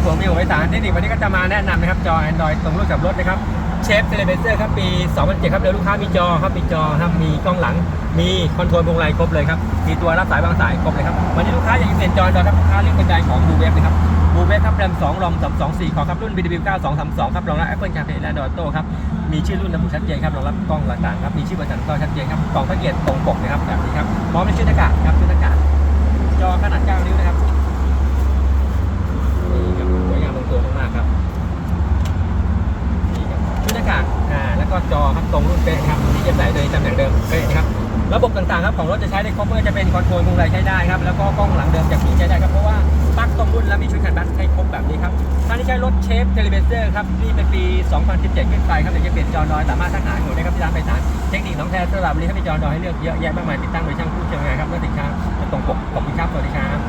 ครับผมมีหัวสารเทคนิควันนี้ก็จะมาแนะนำนะครับจอ Android ตรงรูปกับรถนะครับเชฟเทเลเบเซอร์ครับปี 2007 ครับเดี๋ยวลูกค้ามีจอครับมีจอครับมีกล้องหลัง มีคอนโทรลพวงมาลัยครบเลยครับมีตัวรับสายวางสายครบเลยครับวันนี้ลูกค้าอยากจะเปลี่ยนจอ Android ครับลูกค้าเลือกเป็นใจของบูเวฟนะครับบูเวฟครับแรม2รอม224 ขอครับรุ่น BW 9232 ครับรองรับ Apple CarPlay และ Android Auto ครับมีชื่อรุ่นระบุชัดเจนครับรองรับกล้องต่างๆครับมีชื่อบริษัทก็ชัดเจนครับกล่องพ็กเกจตรงปกนะครับแบบนี้ครับพร้อมในชุดหน้ากากครับชุดหน้ากากจอขนาด9นิ้วนะครับ นี่ครับสวยงามลงตัวมากๆครับนี่ครับชุดหน้ากากอ่าแล้ว ก็จอครับตรงรุ่นเป๊ะครับที่จะใส่โดยตำแหน่งเดิมเป๊ะครับระบบต่างๆครับของรถจะใช้ได้ครบไม่ว่าจะเป็นคอนโทรลพวงมาลัยใช้ได้ครับแล้วก็กล้องหลังเดิมจากผีใช้ได้ครับเพราะว่าปลั๊กตรงรุ่นแล้วมีชุดกันบัตใช้ครบแบบนี้ครับท่านที่ใช้รถเชฟเทเลเบเซอร์ครับที่เป็นปี 2017 ขึ้นไปครับเดี๋ยวจะเปลี่ยนจอดอยสามารถทักหาหนูได้ครับที่ร้านไปสารเทคนิคน้องแท้สระบุรีเขามีจอดอยให้เลือกเยอะแยะมากมายติดตั้งโดยช่างผู้เชี่ยวชาญครับเมื่อสินค้าจะตรงปกขอบคุณครับสวัสดีครับ